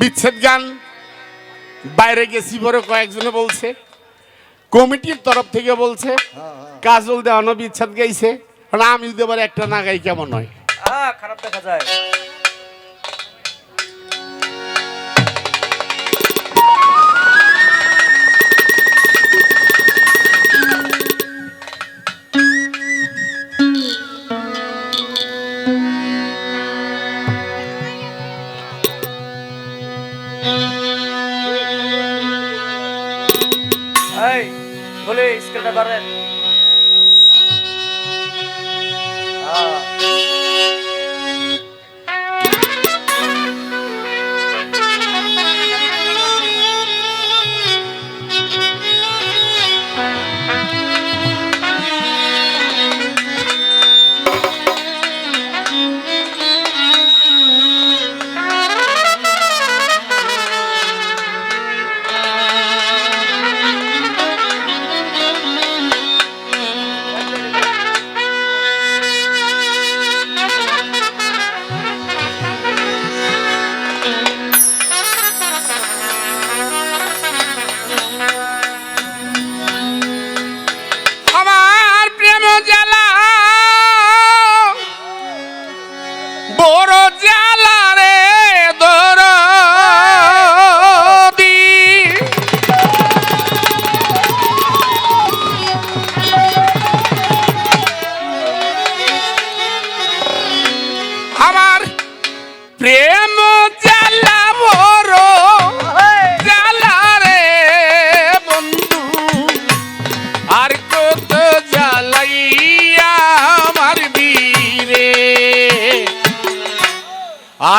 বিচ্ছেদ গান। বাইরে গেছি পরে কয়েকজনে বলছে। কমিটির তরফ থেকে বলছে, কাজল দেওয়ানো বিচ্ছেদ গাইছে। আমি একটা না গাই কেমন হয়? খারাপ দেখা যায়।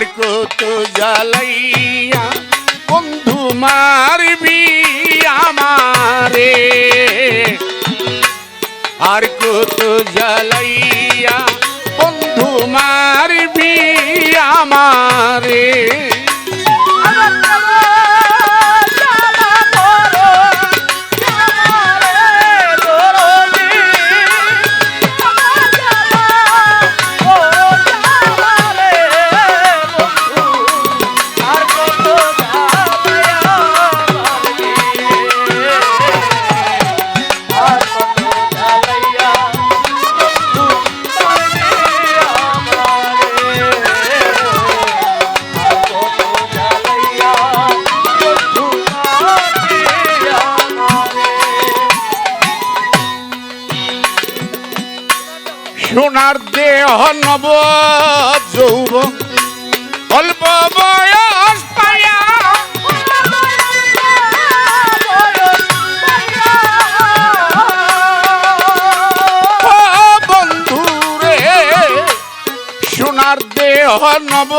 আর কত জ্বালাইয়া বন্ধু মারবি আমারে। আর কত জ্বালাইয়া বন্ধু মারবি আমারে। নব যৌব অল্প বয়স পায়া। সোনার দেহ নব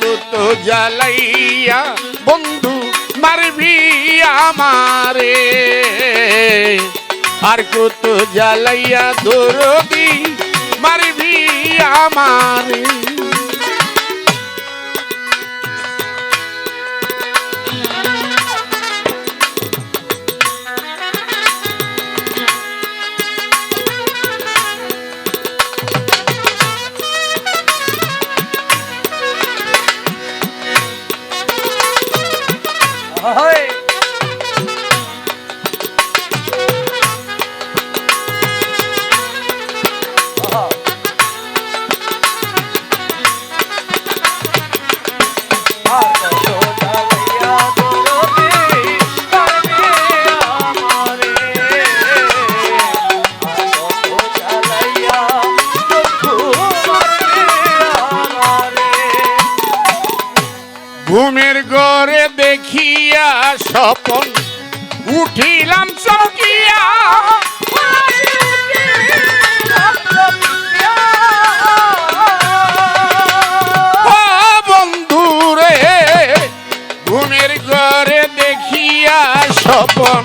কত জ্বালাইয়া বন্ধু মারবি আমারে। আর কত জ্বালাইয়া দরদি মারবি আমারে। হয় স্বপন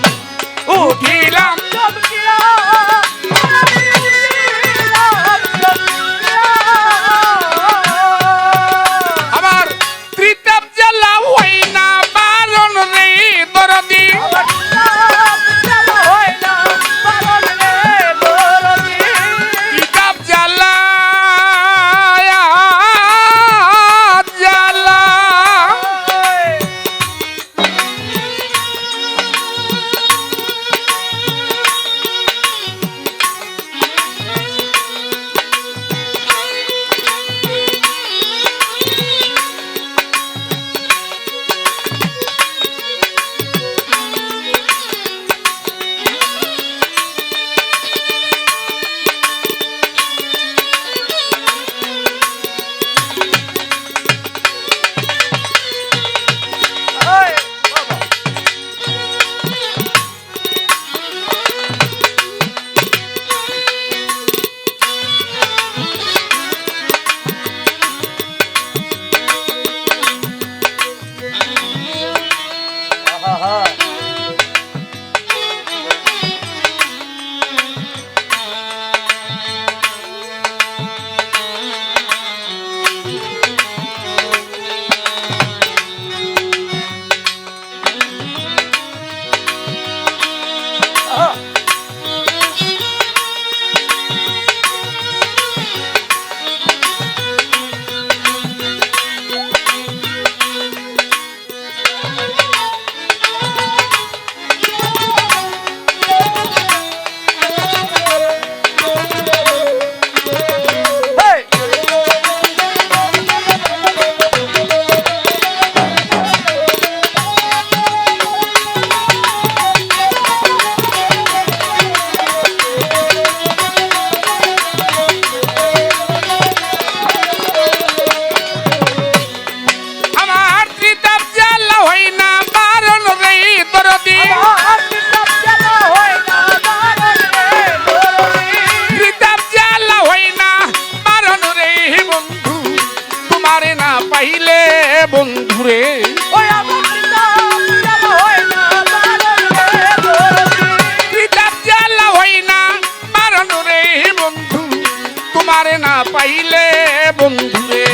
Uh, দরদি ত্রিতাপ জ্বালা হই না বারণ রে বন্ধু, তোমারে না পাইলে বন্ধু রে। না পাইলে বন্ধু রে।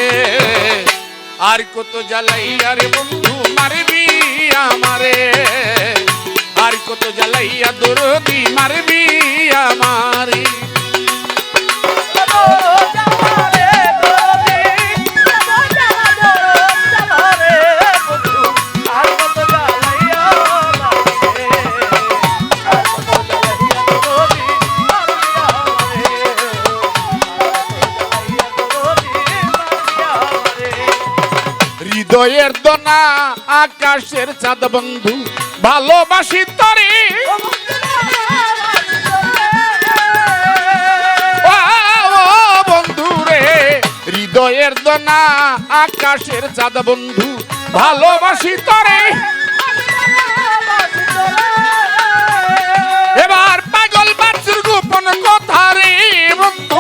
আর কত জ্বালাইয়া রে বন্ধু, মারবি আমারে। আর কত জ্বালাইয়া দরদি মারবি আমারে। হৃদয়ের আকাশের চাঁদ বন্ধু। ভালোবাসি তরে। ও বন্ধু রে হৃদয়ের দোনা, আকাশের চাঁদ বন্ধু, ভালোবাসি তরে। এবার পাগল বাচ্চুর গোপন কথা রে বন্ধু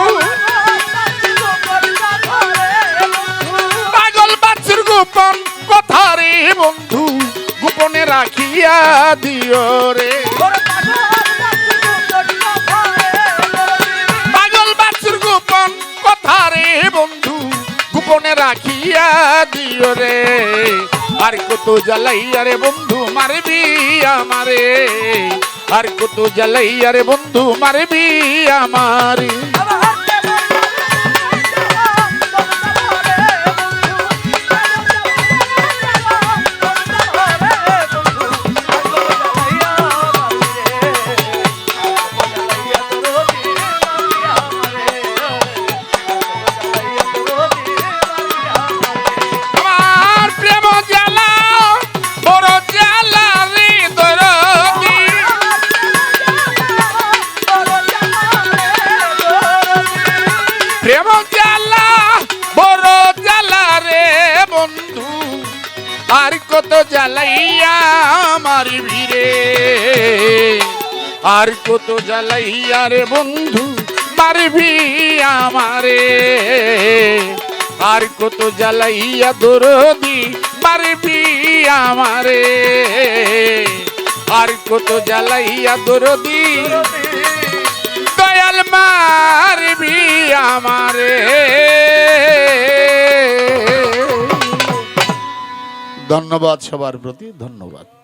দিও রে। আর কত জ্বালাই আরে বন্ধু, মারবি আমারে। আর কত জ্বালাই আরে বন্ধু, মারবি আমারে। আমার আর কত জ্বালাইয়া আমার ভিড়ে। আর কত জ্বালাইয়া রে বন্ধু, মারবি আমারে। আর কত জ্বালাইয়া দরদি, মারবি আমারে। আর কত জ্বালাইয়া দরদি, দয়াল মারবি আমারে। ধন্যবাদ সবার প্রতি ধন্যবাদ।